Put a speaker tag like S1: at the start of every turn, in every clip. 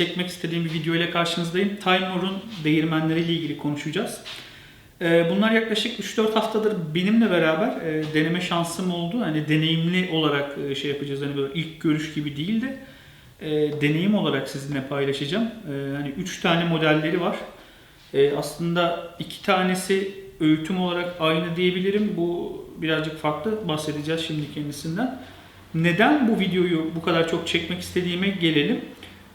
S1: çekmek istediğim bir video ile karşınızdayım. Timur'un değirmenleriyle ilgili konuşacağız. Ee, Bunlar yaklaşık 3-4 haftadır benimle beraber e, deneme şansım oldu. Hani deneyimli olarak e, şey yapacağız. Hani böyle ilk görüş gibi değil de e, deneyim olarak sizinle paylaşacağım. Hani 3 tane modelleri var. Aslında iki tanesi öğütüm olarak aynı diyebilirim. Bu birazcık farklı bahsedeceğiz şimdi kendisinden. Neden bu videoyu bu kadar çok çekmek istediğime gelelim.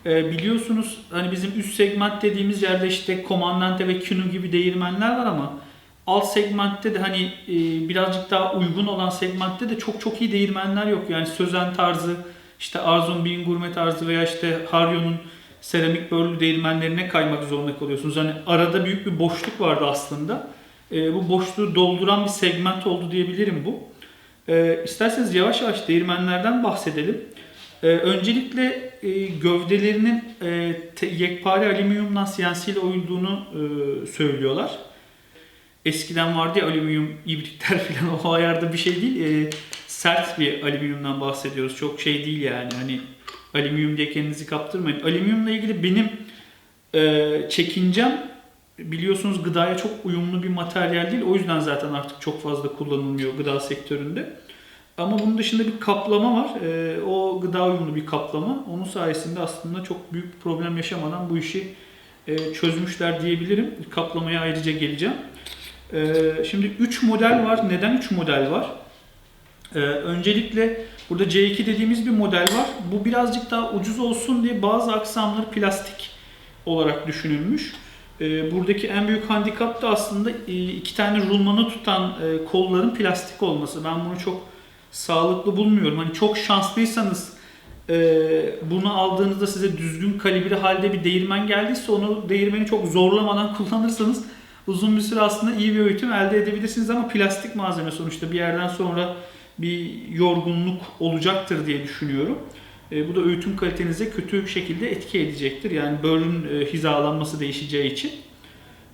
S1: Ee, biliyorsunuz hani bizim üst segment dediğimiz yerde işte Comandante ve Kinu gibi değirmenler var ama alt segmentte de hani e, birazcık daha uygun olan segmentte de çok çok iyi değirmenler yok. Yani Sözen tarzı, işte Arzum Bin Gurme tarzı veya işte Haryo'nun seramik börlü değirmenlerine kaymak zorunda kalıyorsunuz. Hani arada büyük bir boşluk vardı aslında. E, bu boşluğu dolduran bir segment oldu diyebilirim bu. E, isterseniz yavaş yavaş değirmenlerden bahsedelim. E, öncelikle e, gövdelerinin e, te- yekpare alüminyumdan CNC ile oyulduğunu e, söylüyorlar. Eskiden vardı ya alüminyum ibritler falan o ayarda bir şey değil. E, sert bir alüminyumdan bahsediyoruz. Çok şey değil yani. Hani alüminyum diye kendinizi kaptırmayın. Alüminyumla ilgili benim e, çekincem biliyorsunuz gıdaya çok uyumlu bir materyal değil. O yüzden zaten artık çok fazla kullanılmıyor gıda sektöründe. Ama bunun dışında bir kaplama var. Ee, o gıda uyumlu bir kaplama. Onun sayesinde aslında çok büyük bir problem yaşamadan bu işi e, çözmüşler diyebilirim. Kaplamaya ayrıca geleceğim. Ee, şimdi 3 model var. Neden 3 model var? Ee, öncelikle burada C2 dediğimiz bir model var. Bu birazcık daha ucuz olsun diye bazı aksamları plastik olarak düşünülmüş. Buradaki en büyük handikap da aslında e, iki tane rulmanı tutan e, kolların plastik olması. Ben bunu çok sağlıklı bulmuyorum. Hani çok şanslıysanız e, bunu aldığınızda size düzgün kalibre halde bir değirmen geldiyse onu değirmeni çok zorlamadan kullanırsanız uzun bir süre aslında iyi bir öğütüm elde edebilirsiniz ama plastik malzeme sonuçta bir yerden sonra bir yorgunluk olacaktır diye düşünüyorum. E, bu da öğütüm kalitenize kötü bir şekilde etki edecektir. Yani bölün e, hizalanması değişeceği için.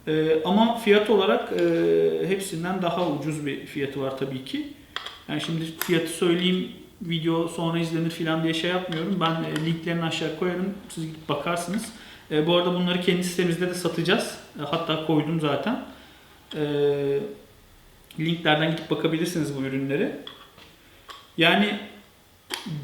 S1: E, ama fiyat olarak e, hepsinden daha ucuz bir fiyatı var tabii ki. Yani şimdi fiyatı söyleyeyim video sonra izlenir falan diye şey yapmıyorum. Ben e, linklerini aşağı koyarım. Siz gidip bakarsınız. E, bu arada bunları kendi sitemizde de satacağız. E, hatta koydum zaten. E, linklerden gidip bakabilirsiniz bu ürünlere. Yani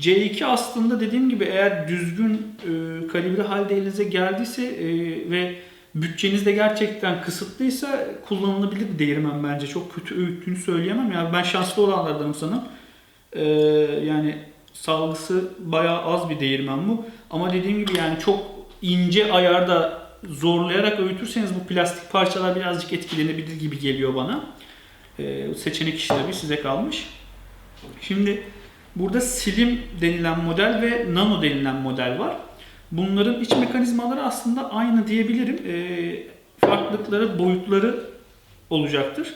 S1: C2 aslında dediğim gibi eğer düzgün e, kalibre halde elinize geldiyse e, ve bütçeniz de gerçekten kısıtlıysa kullanılabilir bir değirmen bence. Çok kötü öğüttüğünü söyleyemem. Yani ben şanslı olanlardanım sanırım. E, yani salgısı bayağı az bir değirmen bu. Ama dediğim gibi yani çok ince ayarda zorlayarak öğütürseniz bu plastik parçalar birazcık etkilenebilir gibi geliyor bana. E, seçenek işi tabii size kalmış. Şimdi Burada Slim denilen model ve Nano denilen model var. Bunların iç mekanizmaları aslında aynı diyebilirim. E, farklılıkları, boyutları olacaktır.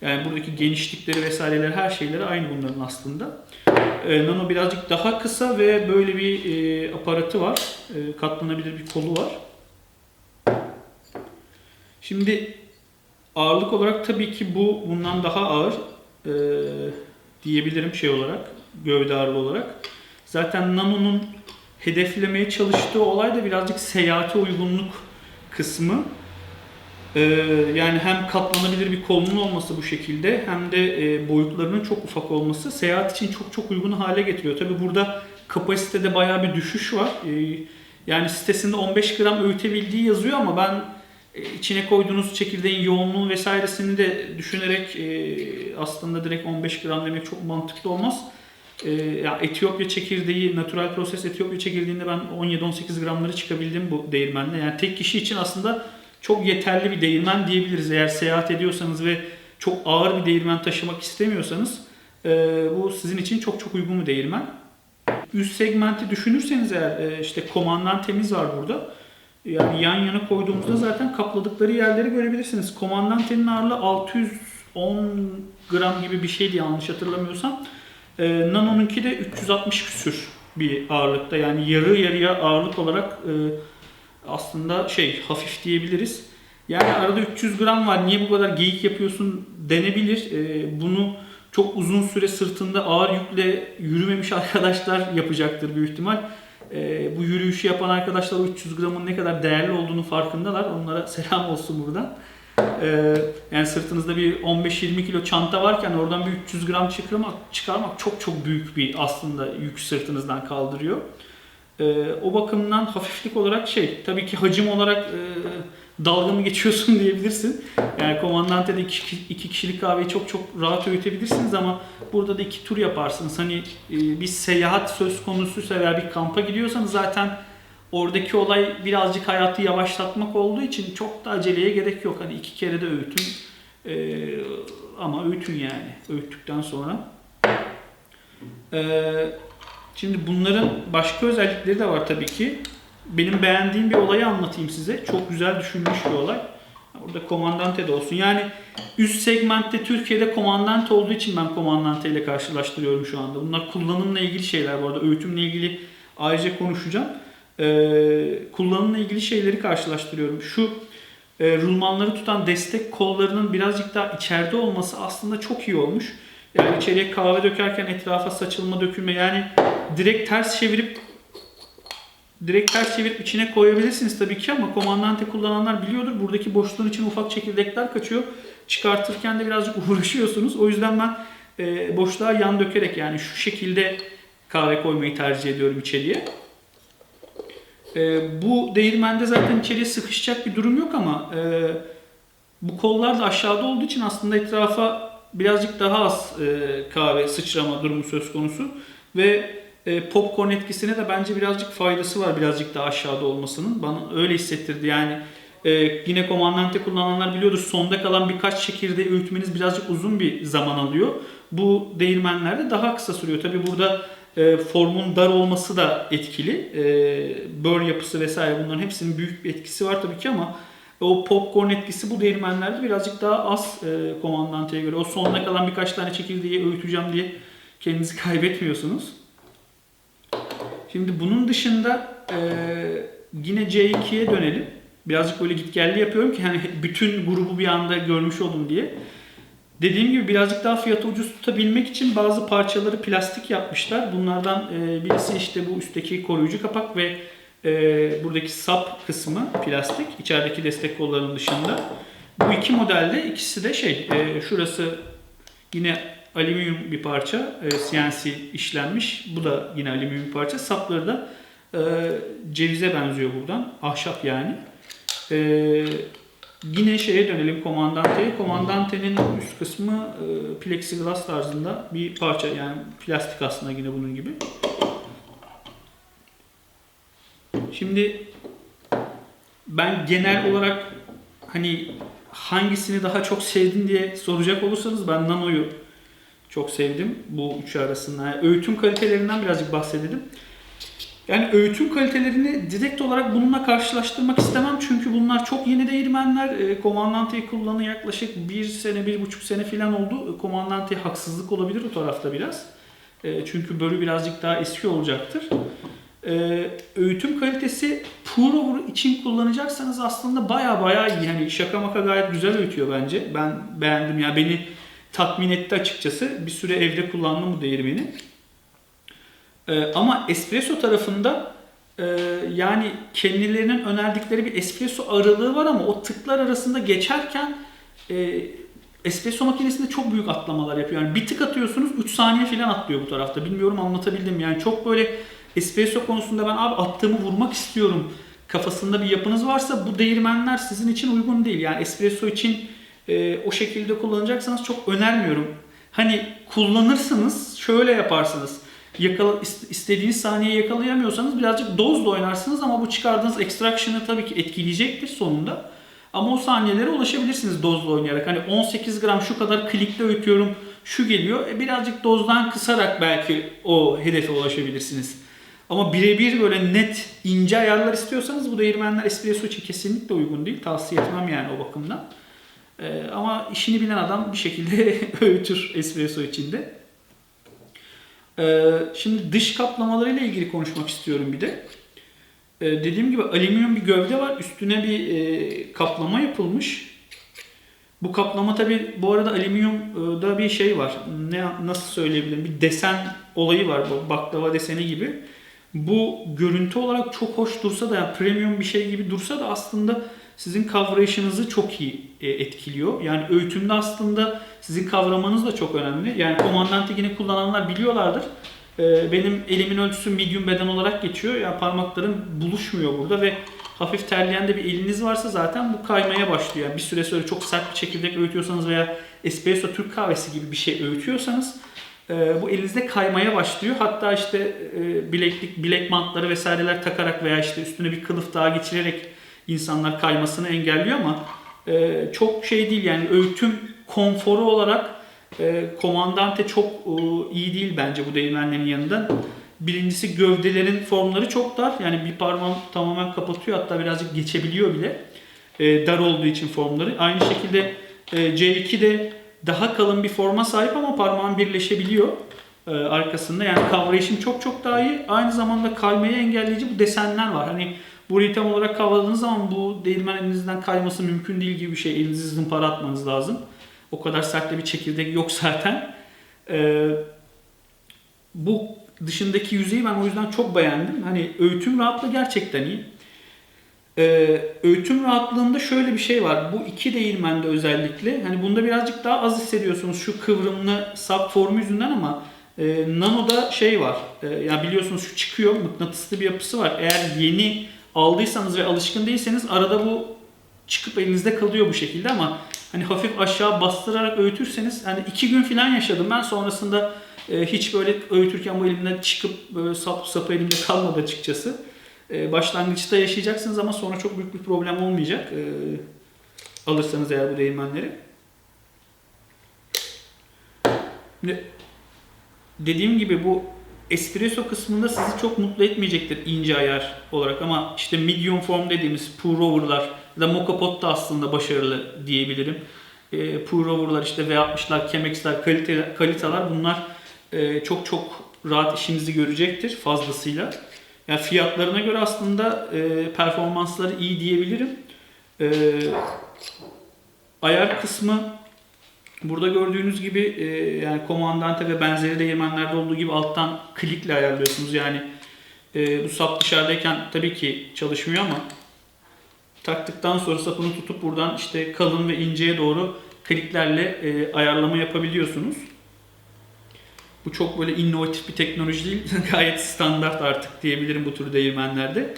S1: Yani buradaki genişlikleri vesaireleri her şeyleri aynı bunların aslında. E, Nano birazcık daha kısa ve böyle bir e, aparatı var. E, katlanabilir bir kolu var. Şimdi ağırlık olarak tabii ki bu bundan daha ağır e, diyebilirim şey olarak gövde ağırlığı olarak. Zaten Nano'nun hedeflemeye çalıştığı olay da birazcık seyahate uygunluk kısmı. Ee, yani hem katlanabilir bir kolunun olması bu şekilde hem de e, boyutlarının çok ufak olması seyahat için çok çok uygun hale getiriyor. Tabi burada kapasitede bayağı bir düşüş var. Ee, yani sitesinde 15 gram öğütebildiği yazıyor ama ben e, içine koyduğunuz çekirdeğin yoğunluğu vesairesini de düşünerek e, aslında direkt 15 gram demek çok mantıklı olmaz. Ee, ya Etiyopya çekirdeği, natural proses Etiyopya çekirdeğinde ben 17-18 gramları çıkabildim bu değirmenle. Yani tek kişi için aslında çok yeterli bir değirmen diyebiliriz. Eğer seyahat ediyorsanız ve çok ağır bir değirmen taşımak istemiyorsanız e, bu sizin için çok çok uygun bir değirmen. Üst segmenti düşünürseniz eğer e, işte komandan temiz var burada. Yani yan yana koyduğumuzda zaten kapladıkları yerleri görebilirsiniz. Komandantenin ağırlığı 610 gram gibi bir şeydi yanlış hatırlamıyorsam. E, Nano'nunki de 360 küsür bir ağırlıkta. Yani yarı yarıya ağırlık olarak e, aslında şey hafif diyebiliriz. Yani arada 300 gram var. Niye bu kadar geyik yapıyorsun denebilir. E, bunu çok uzun süre sırtında ağır yükle yürümemiş arkadaşlar yapacaktır büyük ihtimal. e, bu yürüyüşü yapan arkadaşlar o 300 gramın ne kadar değerli olduğunu farkındalar. Onlara selam olsun buradan. E, yani sırtınızda bir 15-20 kilo çanta varken oradan bir 300 gram çıkarmak, çıkarmak çok çok büyük bir aslında yük sırtınızdan kaldırıyor. E, o bakımdan hafiflik olarak şey, tabii ki hacim olarak e, dalga mı geçiyorsun diyebilirsin. Yani Comandante'de iki, iki kişilik kahveyi çok çok rahat öğütebilirsiniz ama burada da iki tur yaparsınız. Hani e, bir seyahat söz konusuysa veya bir kampa gidiyorsanız zaten oradaki olay birazcık hayatı yavaşlatmak olduğu için çok da aceleye gerek yok. Hani iki kere de öğütün e, ama öğütün yani. Öğüttükten sonra. E, şimdi bunların başka özellikleri de var tabii ki. Benim beğendiğim bir olayı anlatayım size. Çok güzel düşünmüş bir olay. Burada komandante de olsun. Yani üst segmentte Türkiye'de komandante olduğu için ben komandante ile karşılaştırıyorum şu anda. Bunlar kullanımla ilgili şeyler bu arada. Öğütümle ilgili ayrıca konuşacağım. Ee, kullanımla ilgili şeyleri karşılaştırıyorum. Şu e, rulmanları tutan destek kollarının birazcık daha içeride olması aslında çok iyi olmuş. Yani içeriye kahve dökerken etrafa saçılma dökülme yani direkt ters çevirip direkt ters çevirip içine koyabilirsiniz tabii ki ama komandante kullananlar biliyordur. Buradaki boşluğun için ufak çekirdekler kaçıyor. Çıkartırken de birazcık uğraşıyorsunuz. O yüzden ben e, boşluğa yan dökerek yani şu şekilde kahve koymayı tercih ediyorum içeriye. E, bu değirmende zaten içeriye sıkışacak bir durum yok ama e, bu kollar da aşağıda olduğu için aslında etrafa birazcık daha az e, kahve sıçrama durumu söz konusu. Ve e, popcorn etkisine de bence birazcık faydası var birazcık daha aşağıda olmasının. Bana öyle hissettirdi yani. E, yine komandante kullananlar biliyordur sonda kalan birkaç çekirdeği öğütmeniz birazcık uzun bir zaman alıyor. Bu değirmenlerde daha kısa sürüyor. Tabi burada e, formun dar olması da etkili. E, bör yapısı vesaire bunların hepsinin büyük bir etkisi var tabii ki ama o popcorn etkisi bu değirmenlerde birazcık daha az e, komandanteye göre. O sonuna kalan birkaç tane çekirdeği öğüteceğim diye kendinizi kaybetmiyorsunuz. Şimdi bunun dışında e, yine C2'ye dönelim. Birazcık böyle gitgelli yapıyorum ki hani bütün grubu bir anda görmüş olun diye. Dediğim gibi birazcık daha fiyatı ucuz tutabilmek için bazı parçaları plastik yapmışlar. Bunlardan e, birisi işte bu üstteki koruyucu kapak ve e, buradaki sap kısmı plastik. içerideki destek kollarının dışında. Bu iki modelde ikisi de şey, e, şurası yine alüminyum bir parça, e, CNC işlenmiş. Bu da yine alüminyum bir parça. Sapları da e, cevize benziyor buradan. Ahşap yani. E, yine şeye dönelim komandanteye. Komandantenin üst kısmı e, plexiglass tarzında bir parça. Yani plastik aslında yine bunun gibi. Şimdi ben genel olarak hani hangisini daha çok sevdin diye soracak olursanız ben Nano'yu çok sevdim bu üçü arasında. Yani öğütüm kalitelerinden birazcık bahsedelim. Yani öğütüm kalitelerini direkt olarak bununla karşılaştırmak istemem çünkü bunlar çok yeni değirmenler. E, Komandante kullanı yaklaşık bir sene, bir buçuk sene falan oldu. Komandante haksızlık olabilir o tarafta biraz. E, çünkü bölü birazcık daha eski olacaktır. E, öğütüm kalitesi pour için kullanacaksanız aslında baya baya. Yani şaka maka gayet güzel öğütüyor bence. Ben beğendim ya beni tatmin etti açıkçası. Bir süre evde kullandım bu değirmeni. Ee, ama espresso tarafında e, yani kendilerinin önerdikleri bir espresso aralığı var ama o tıklar arasında geçerken e, espresso makinesinde çok büyük atlamalar yapıyor. Yani bir tık atıyorsunuz 3 saniye falan atlıyor bu tarafta. Bilmiyorum anlatabildim yani çok böyle espresso konusunda ben abi attığımı vurmak istiyorum kafasında bir yapınız varsa bu değirmenler sizin için uygun değil. Yani espresso için e, o şekilde kullanacaksanız çok önermiyorum. Hani kullanırsınız şöyle yaparsınız. Yakala, istediğiniz saniye yakalayamıyorsanız birazcık dozla oynarsınız ama bu çıkardığınız extraction'ı tabii ki etkileyecektir sonunda. Ama o saniyelere ulaşabilirsiniz dozla oynayarak. Hani 18 gram şu kadar klikle öğütüyorum şu geliyor. E birazcık dozdan kısarak belki o hedefe ulaşabilirsiniz. Ama birebir böyle net ince ayarlar istiyorsanız bu değirmenler espresso için kesinlikle uygun değil. Tavsiye etmem yani o bakımdan. Ee, ama işini bilen adam bir şekilde öğütür espresso içinde. Ee, şimdi dış kaplamalarıyla ilgili konuşmak istiyorum bir de. Ee, dediğim gibi alüminyum bir gövde var. Üstüne bir e, kaplama yapılmış. Bu kaplama tabi bu arada alüminyumda bir şey var. Ne nasıl söyleyebilirim? Bir desen olayı var bu baklava deseni gibi. Bu görüntü olarak çok hoş dursa da yani premium bir şey gibi dursa da aslında sizin kavrayışınızı çok iyi etkiliyor. Yani öğütümde aslında sizin kavramanız da çok önemli. Yani Commandant yine kullananlar biliyorlardır. E, Benim elimin ölçüsü medium beden olarak geçiyor. Yani parmaklarım buluşmuyor burada ve hafif terleyen de bir eliniz varsa zaten bu kaymaya başlıyor. Yani bir süre sonra çok sert bir çekirdek öğütüyorsanız veya espresso Türk kahvesi gibi bir şey öğütüyorsanız e, bu elinizde kaymaya başlıyor. Hatta işte e, bileklik, bilek bantları vesaireler takarak veya işte üstüne bir kılıf daha geçirerek insanlar kaymasını engelliyor ama e, çok şey değil yani öğütüm konforu olarak e, Comandante çok e, iyi değil bence bu değirmenlerin yanında. Birincisi gövdelerin formları çok dar. Yani bir parmağım tamamen kapatıyor hatta birazcık geçebiliyor bile. E, dar olduğu için formları. Aynı şekilde e, C2 de daha kalın bir forma sahip ama parmağım birleşebiliyor e, arkasında. Yani kavrayışım çok çok daha iyi. Aynı zamanda kaymayı engelleyici bu desenler var. Hani burayı tam olarak kavradığınız zaman bu değirmen elinizden kayması mümkün değil gibi bir şey. Elinizi zımpara atmanız lazım. O kadar sert bir çekirdek yok zaten. E, bu dışındaki yüzeyi ben o yüzden çok beğendim. Hani öğütüm rahatlığı gerçekten iyi. Ee, öğütüm rahatlığında şöyle bir şey var. Bu iki değirmende özellikle hani bunda birazcık daha az hissediyorsunuz şu kıvrımlı sap formu yüzünden ama e, Nano'da şey var. E, ya biliyorsunuz şu çıkıyor mıknatıslı bir yapısı var. Eğer yeni aldıysanız ve alışkın değilseniz arada bu çıkıp elinizde kalıyor bu şekilde ama hani hafif aşağı bastırarak öğütürseniz hani iki gün falan yaşadım ben sonrasında e, hiç böyle öğütürken bu elimden çıkıp böyle sap sapı elimde kalmadı açıkçası. E, başlangıçta yaşayacaksınız ama sonra çok büyük bir problem olmayacak. E, alırsanız eğer bu değirmenleri. Şimdi dediğim gibi bu espresso kısmında sizi çok mutlu etmeyecektir ince ayar olarak ama işte medium form dediğimiz pour over'lar ya da mocha pot da aslında başarılı diyebilirim. E, pour over'lar işte V60'lar, Chemex'ler, kalite, kaliteler bunlar e, çok çok rahat işinizi görecektir fazlasıyla. Yani fiyatlarına göre aslında e, performansları iyi diyebilirim. E, ayar kısmı burada gördüğünüz gibi e, yani Comandante ve benzeri değirmenlerde olduğu gibi alttan klikle ayarlıyorsunuz. Yani e, bu sap dışarıdayken tabii ki çalışmıyor ama taktıktan sonra sapını tutup buradan işte kalın ve inceye doğru kliklerle e, ayarlama yapabiliyorsunuz. Bu çok böyle inovatif bir teknoloji değil. Gayet standart artık diyebilirim bu tür değirmenlerde.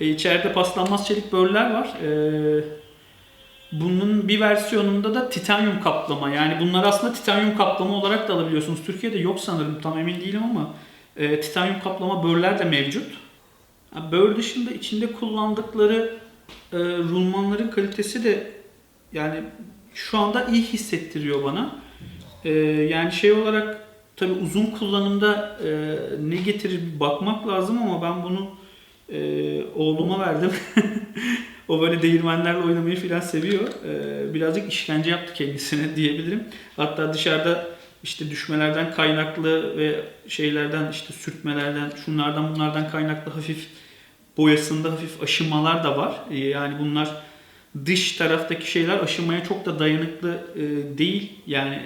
S1: E, içeride paslanmaz çelik böller var. E, bunun bir versiyonunda da titanyum kaplama. Yani bunlar aslında titanyum kaplama olarak da alabiliyorsunuz. Türkiye'de yok sanırım tam emin değilim ama e, titanyum kaplama böller de mevcut. Yani bör dışında içinde kullandıkları e, rulmanların kalitesi de yani şu anda iyi hissettiriyor bana. E, yani şey olarak tabi uzun kullanımda e, ne getirir bakmak lazım ama ben bunu e, oğluma verdim. o böyle değirmenlerle oynamayı falan seviyor. E, birazcık işkence yaptı kendisine diyebilirim. Hatta dışarıda işte düşmelerden kaynaklı ve şeylerden işte sürtmelerden şunlardan bunlardan kaynaklı hafif boyasında hafif aşınmalar da var. E, yani bunlar dış taraftaki şeyler aşınmaya çok da dayanıklı e, değil. Yani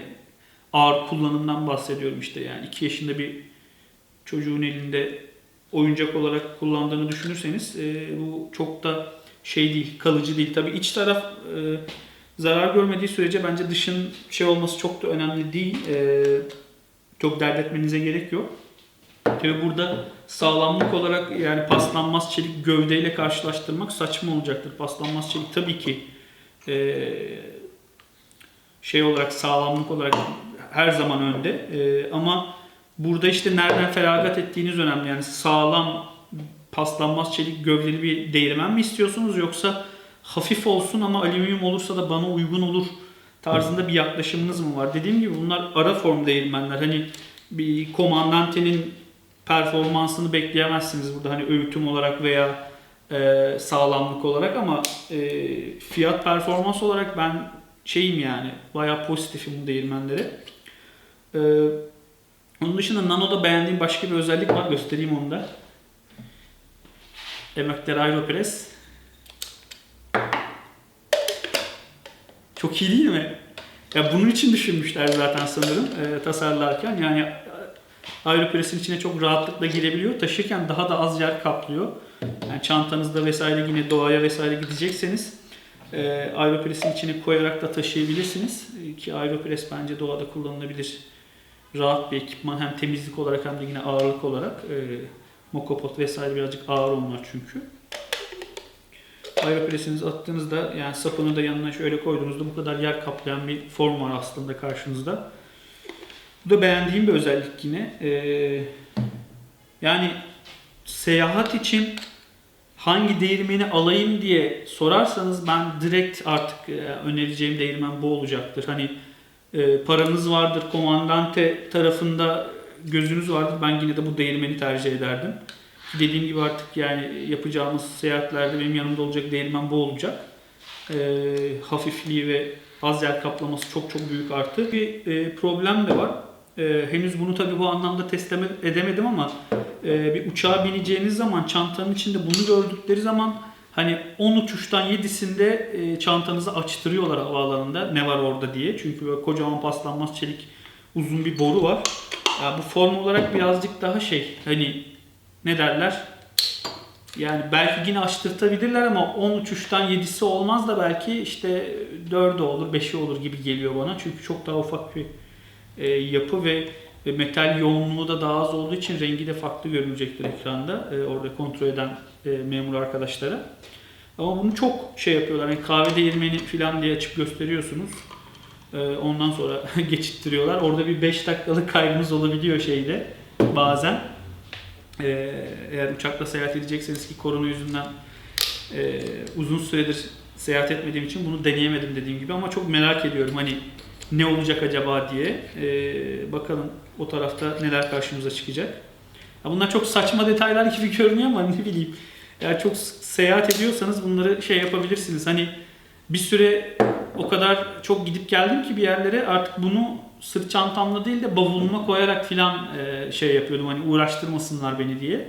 S1: ağır kullanımdan bahsediyorum işte yani 2 yaşında bir çocuğun elinde oyuncak olarak kullandığını düşünürseniz e, bu çok da şey değil, kalıcı değil. Tabii iç taraf e, zarar görmediği sürece bence dışın şey olması çok da önemli değil. E, çok dert etmenize gerek yok. Tabii burada sağlamlık olarak yani paslanmaz çelik gövdeyle karşılaştırmak saçma olacaktır. Paslanmaz çelik tabii ki e, şey olarak sağlamlık olarak her zaman önde. E, ama burada işte nereden feragat ettiğiniz önemli. Yani sağlam paslanmaz çelik gövdeli bir değirmen mi istiyorsunuz yoksa hafif olsun ama alüminyum olursa da bana uygun olur tarzında bir yaklaşımınız mı var? Dediğim gibi bunlar ara form değirmenler. Hani bir komandantenin performansını bekleyemezsiniz burada hani öğütüm olarak veya e, sağlamlık olarak ama e, fiyat performans olarak ben şeyim yani bayağı pozitifim bu değirmenlere. Ee, onun dışında Nano'da beğendiğim başka bir özellik var. Göstereyim onu da. Emekler Aeropress. Çok iyi değil mi? Ya bunun için düşünmüşler zaten sanırım e, tasarlarken. Yani Aeropress'in içine çok rahatlıkla girebiliyor. Taşırken daha da az yer kaplıyor. Yani çantanızda vesaire yine doğaya vesaire gidecekseniz e, Aeropress'in içine koyarak da taşıyabilirsiniz. E, Ki Aeropress bence doğada kullanılabilir rahat bir ekipman. Hem temizlik olarak hem de yine ağırlık olarak. E, Mokopot vesaire birazcık ağır onlar çünkü. Aeropress'inizi attığınızda yani sapını da yanına şöyle koyduğunuzda bu kadar yer kaplayan bir form var aslında karşınızda. Bu da beğendiğim bir özellik yine. Ee, yani seyahat için hangi değirmeni alayım diye sorarsanız ben direkt artık e, önereceğim değirmen bu olacaktır. Hani e, paranız vardır, komandante tarafında gözünüz vardır. Ben yine de bu değirmeni tercih ederdim. Dediğim gibi artık yani yapacağımız seyahatlerde benim yanımda olacak değirmen bu olacak. E, hafifliği ve az yer kaplaması çok çok büyük artı. Bir e, problem de var. E, henüz bunu tabii bu anlamda test eme- edemedim ama e, bir uçağa bineceğiniz zaman çantanın içinde bunu gördükleri zaman hani 10 uçuştan 7'sinde e, çantanızı açtırıyorlar havaalanında ne var orada diye. Çünkü böyle kocaman paslanmaz çelik uzun bir boru var. Ya bu form olarak birazcık daha şey hani ne derler? Yani belki yine açtırtabilirler ama 10 uçuştan 7'si olmaz da belki işte 4'ü olur 5'i olur gibi geliyor bana. Çünkü çok daha ufak bir e, yapı ve metal yoğunluğu da daha az olduğu için rengi de farklı görünecektir ekranda. e, orada kontrol eden e, memur arkadaşlara. Ama bunu çok şey yapıyorlar. Yani kahve değirmeni falan diye açıp gösteriyorsunuz. E, ondan sonra geçittiriyorlar. Orada bir 5 dakikalık kaybınız olabiliyor şeyde bazen. E, eğer uçakla seyahat edecekseniz ki korona yüzünden e, uzun süredir seyahat etmediğim için bunu deneyemedim dediğim gibi ama çok merak ediyorum hani ne olacak acaba diye. E, bakalım o tarafta neler karşımıza çıkacak. Ya bunlar çok saçma detaylar gibi görünüyor ama ne bileyim. Eğer çok seyahat ediyorsanız bunları şey yapabilirsiniz. Hani bir süre o kadar çok gidip geldim ki bir yerlere artık bunu sırt çantamla değil de bavuluma koyarak filan e, şey yapıyordum. Hani uğraştırmasınlar beni diye.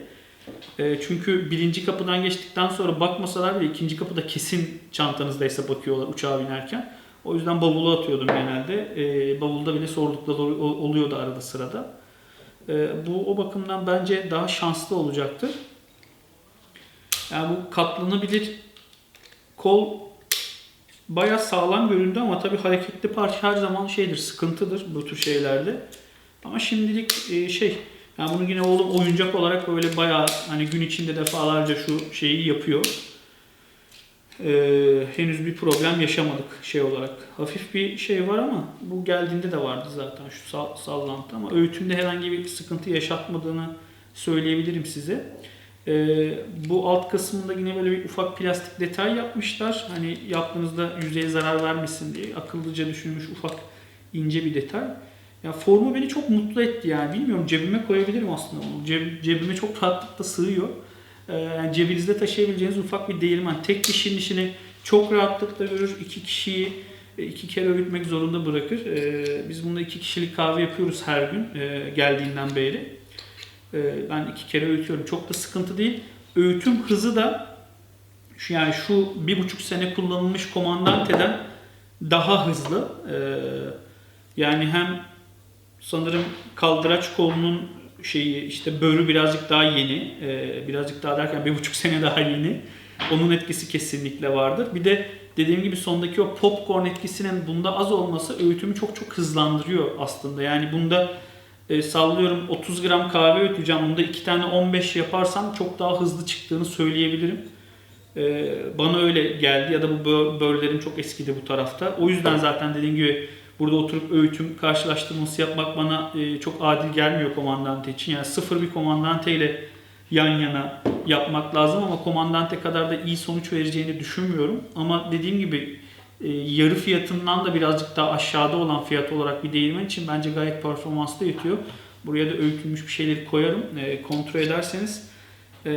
S1: E, çünkü birinci kapıdan geçtikten sonra bakmasalar bile ikinci kapıda kesin çantanızdaysa bakıyorlar uçağa binerken. O yüzden bavula atıyordum genelde. E, bavulda bile sordukları ol- oluyordu arada sırada. Bu o bakımdan bence daha şanslı olacaktır. Yani bu katlanabilir kol bayağı sağlam göründü ama tabii hareketli parça her zaman şeydir, sıkıntıdır bu tür şeylerde. Ama şimdilik e, şey, yani bunu yine oğlum oyuncak olarak böyle bayağı hani gün içinde defalarca şu şeyi yapıyor. Ee, henüz bir problem yaşamadık şey olarak. Hafif bir şey var ama bu geldiğinde de vardı zaten şu sa- sallantı ama öğütümde herhangi bir sıkıntı yaşatmadığını söyleyebilirim size. Ee, bu alt kısmında yine böyle bir ufak plastik detay yapmışlar. Hani yaptığınızda yüzeye zarar vermesin diye akıllıca düşünülmüş ufak ince bir detay. Ya formu beni çok mutlu etti yani. Bilmiyorum cebime koyabilirim aslında onu. Ceb- cebime çok rahatlıkla sığıyor. Ee, yani cebinizde taşıyabileceğiniz ufak bir değirmen. Tek kişinin işini çok rahatlıkla görür. İki kişiyi e, iki kere öğütmek zorunda bırakır. Ee, biz bunda iki kişilik kahve yapıyoruz her gün e, geldiğinden beri. Ee, ben iki kere öğütüyorum. Çok da sıkıntı değil. Öğütüm hızı da şu yani şu bir buçuk sene kullanılmış komandanteden daha hızlı. Ee, yani hem sanırım kaldıraç kolunun şeyi işte börü birazcık daha yeni. Ee, birazcık daha derken bir buçuk sene daha yeni. Onun etkisi kesinlikle vardır. Bir de dediğim gibi sondaki o popcorn etkisinin bunda az olması öğütümü çok çok hızlandırıyor aslında. Yani bunda e, sallıyorum 30 gram kahve öğüteceğim. Bunda 2 tane 15 yaparsam çok daha hızlı çıktığını söyleyebilirim. E, bana öyle geldi ya da bu bö- börlerim çok eskidi bu tarafta. O yüzden zaten dediğim gibi burada oturup öğütüm karşılaştırması yapmak bana e, çok adil gelmiyor komandante için. Yani sıfır bir komandante ile yan yana yapmak lazım ama komandante kadar da iyi sonuç vereceğini düşünmüyorum. Ama dediğim gibi yarı fiyatından da birazcık daha aşağıda olan fiyat olarak bir değirmen için bence gayet performanslı yetiyor. Buraya da öğütülmüş bir şeyleri koyarım. E, kontrol ederseniz. E,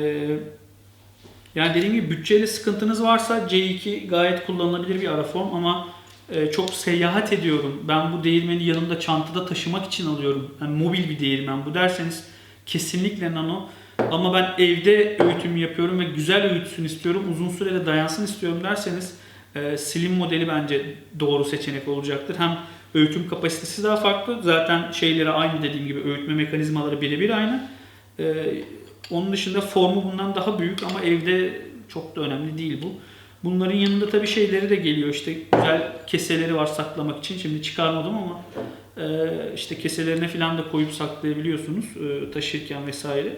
S1: yani dediğim gibi bütçeyle sıkıntınız varsa C2 gayet kullanılabilir bir ara form ama e, çok seyahat ediyorum. Ben bu değirmeni yanımda çantada taşımak için alıyorum. Yani mobil bir değirmen bu derseniz kesinlikle nano. Ama ben evde öğütümü yapıyorum ve güzel öğütsün istiyorum. Uzun sürede dayansın istiyorum derseniz e, slim modeli bence doğru seçenek olacaktır. Hem öğütüm kapasitesi daha farklı. Zaten şeyleri aynı dediğim gibi öğütme mekanizmaları birebir aynı. Ee, onun dışında formu bundan daha büyük ama evde çok da önemli değil bu. Bunların yanında tabii şeyleri de geliyor işte güzel keseleri var saklamak için. Şimdi çıkarmadım ama e, işte keselerine falan da koyup saklayabiliyorsunuz e, taşırken vesaire.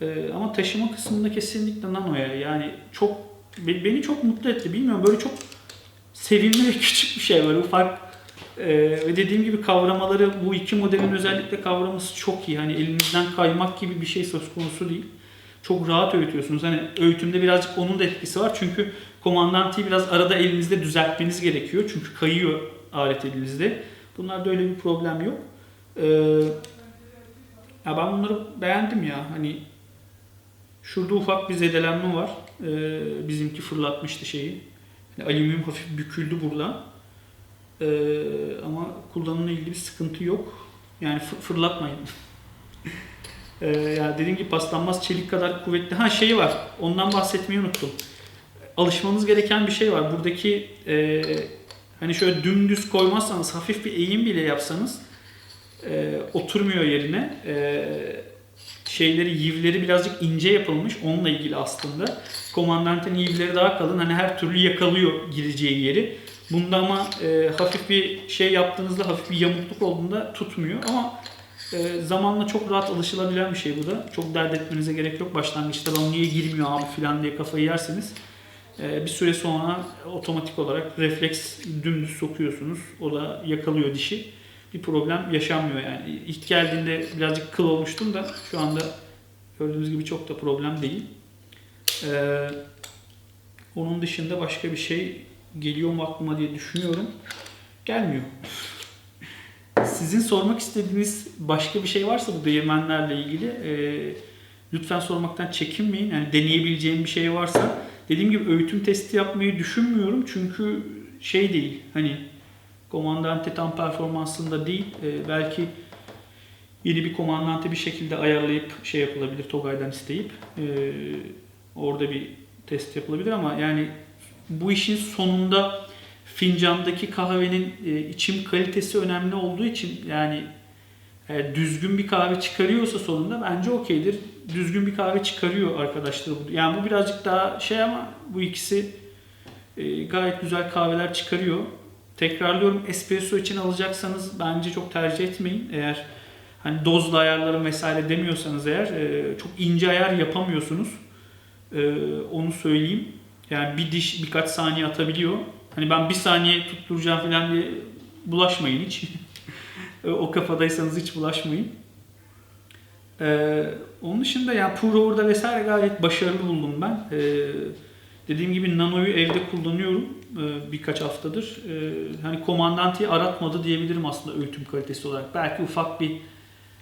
S1: E, ama taşıma kısmında kesinlikle nanoya yani çok beni çok mutlu etti. Bilmiyorum böyle çok sevimli ve küçük bir şey var ufak. E, ve dediğim gibi kavramaları bu iki modelin özellikle kavraması çok iyi. Hani elinizden kaymak gibi bir şey söz konusu değil. Çok rahat öğütüyorsunuz. Hani öğütümde birazcık onun da etkisi var. Çünkü komandantiyi biraz arada elinizde düzeltmeniz gerekiyor. Çünkü kayıyor alet elinizde. Bunlarda öyle bir problem yok. Ee, ya ben bunları beğendim ya. Hani şurada ufak bir zedelenme var. Ee, bizimki fırlatmıştı şeyi. Yani alüminyum hafif büküldü burada. Ee, ama kullanımla ilgili bir sıkıntı yok. Yani fır- fırlatmayın. Ee, ya dediğim gibi paslanmaz çelik kadar kuvvetli. Ha şeyi var. Ondan bahsetmeyi unuttum. Alışmanız gereken bir şey var. Buradaki e, hani şöyle dümdüz koymazsanız hafif bir eğim bile yapsanız e, oturmuyor yerine. E, şeyleri, yivleri birazcık ince yapılmış. Onunla ilgili aslında. Komandantin yivleri daha kalın. Hani her türlü yakalıyor gireceği yeri. Bunda ama e, hafif bir şey yaptığınızda hafif bir yamukluk olduğunda tutmuyor. Ama e, zamanla çok rahat alışılabilen bir şey bu da. Çok dert etmenize gerek yok. Başlangıçta ben niye girmiyor abi falan diye kafayı yerseniz e, bir süre sonra otomatik olarak refleks dümdüz sokuyorsunuz. O da yakalıyor dişi. Bir problem yaşanmıyor yani. İlk geldiğinde birazcık kıl olmuştum da şu anda gördüğünüz gibi çok da problem değil. E, onun dışında başka bir şey geliyor mu aklıma diye düşünüyorum. Gelmiyor. Sizin sormak istediğiniz başka bir şey varsa bu değirmenlerle ilgili e, lütfen sormaktan çekinmeyin. Yani deneyebileceğim bir şey varsa dediğim gibi öğütüm testi yapmayı düşünmüyorum çünkü şey değil hani komandante tam performansında değil E, belki yeni bir komandante bir şekilde ayarlayıp şey yapılabilir Togay'dan isteyip e, orada bir test yapılabilir ama yani bu işin sonunda fincandaki kahvenin e, içim kalitesi önemli olduğu için yani e, düzgün bir kahve çıkarıyorsa sonunda bence okeydir. Düzgün bir kahve çıkarıyor arkadaşlar. Yani bu birazcık daha şey ama bu ikisi e, gayet güzel kahveler çıkarıyor. Tekrarlıyorum espresso için alacaksanız bence çok tercih etmeyin. Eğer hani dozla ayarlarım vesaire demiyorsanız eğer e, çok ince ayar yapamıyorsunuz. E, onu söyleyeyim. Yani bir diş birkaç saniye atabiliyor. Hani ben bir saniye tutturacağım falan diye bulaşmayın hiç. o kafadaysanız hiç bulaşmayın. Ee, onun dışında yani Pour Over'da vesaire gayet başarılı buldum ben. Ee, dediğim gibi Nano'yu evde kullanıyorum ee, birkaç haftadır. Ee, hani komandantiyi aratmadı diyebilirim aslında öğütüm kalitesi olarak. Belki ufak bir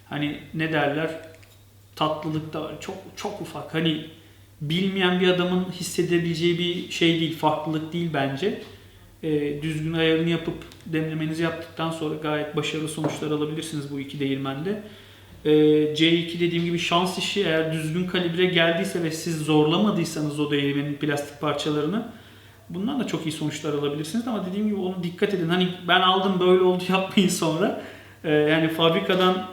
S1: hani ne derler tatlılık da. Çok çok ufak. Hani bilmeyen bir adamın hissedebileceği bir şey değil, farklılık değil bence. Ee, düzgün ayarını yapıp demlemenizi yaptıktan sonra gayet başarılı sonuçlar alabilirsiniz bu iki değirmende. Ee, C2 dediğim gibi şans işi eğer düzgün kalibre geldiyse ve siz zorlamadıysanız o değirmenin plastik parçalarını bundan da çok iyi sonuçlar alabilirsiniz ama dediğim gibi onu dikkat edin. Hani ben aldım böyle oldu yapmayın sonra. Ee, yani fabrikadan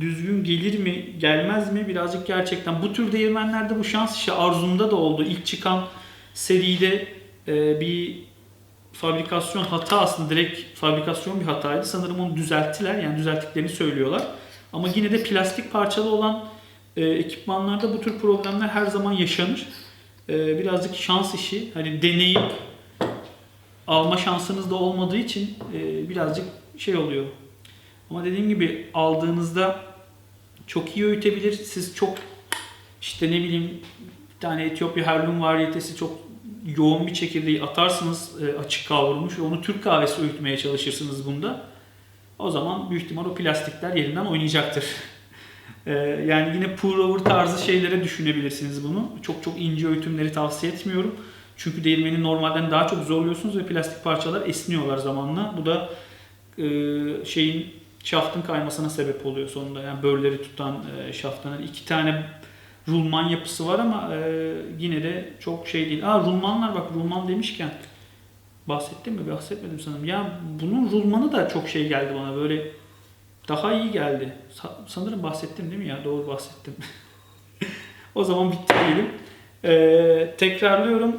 S1: düzgün gelir mi gelmez mi birazcık gerçekten bu tür değirmenlerde bu şans işi Arzum'da da oldu. İlk çıkan seride e, bir fabrikasyon hata aslında direkt fabrikasyon bir hataydı. Sanırım onu düzelttiler yani düzelttiklerini söylüyorlar. Ama yine de plastik parçalı olan e, ekipmanlarda bu tür problemler her zaman yaşanır. E, birazcık şans işi. Hani deneyip alma şansınız da olmadığı için e, birazcık şey oluyor. Ama dediğim gibi aldığınızda çok iyi öğütebilir. Siz çok işte ne bileyim bir tane Etiyopya Heirloom variyetesi çok yoğun bir çekirdeği atarsınız e, açık kavrulmuş onu Türk kahvesi öğütmeye çalışırsınız bunda. O zaman büyük ihtimal o plastikler yerinden oynayacaktır. E, yani yine pour tarzı şeylere düşünebilirsiniz bunu. Çok çok ince öğütümleri tavsiye etmiyorum. Çünkü değirmeni normalden daha çok zorluyorsunuz ve plastik parçalar esniyorlar zamanla. Bu da e, şeyin şaftın kaymasına sebep oluyor sonunda. Yani börleri tutan e, şaftın iki tane rulman yapısı var ama e, yine de çok şey değil. Aa rulmanlar bak rulman demişken Bahsettim mi? Bahsetmedim sanırım. Ya bunun rulmanı da çok şey geldi bana. Böyle daha iyi geldi. Sa- sanırım bahsettim değil mi ya? Doğru bahsettim. o zaman bitti diyelim. Ee, tekrarlıyorum.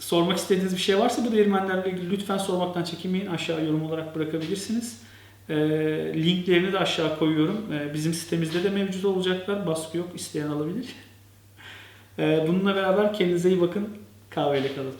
S1: Sormak istediğiniz bir şey varsa bu değirmenlerle ilgili lütfen sormaktan çekinmeyin. Aşağı yorum olarak bırakabilirsiniz. Ee, linklerini de aşağı koyuyorum. Ee, bizim sitemizde de mevcut olacaklar. Baskı yok. isteyen alabilir. Ee, bununla beraber kendinize iyi bakın. Kahveyle kalın.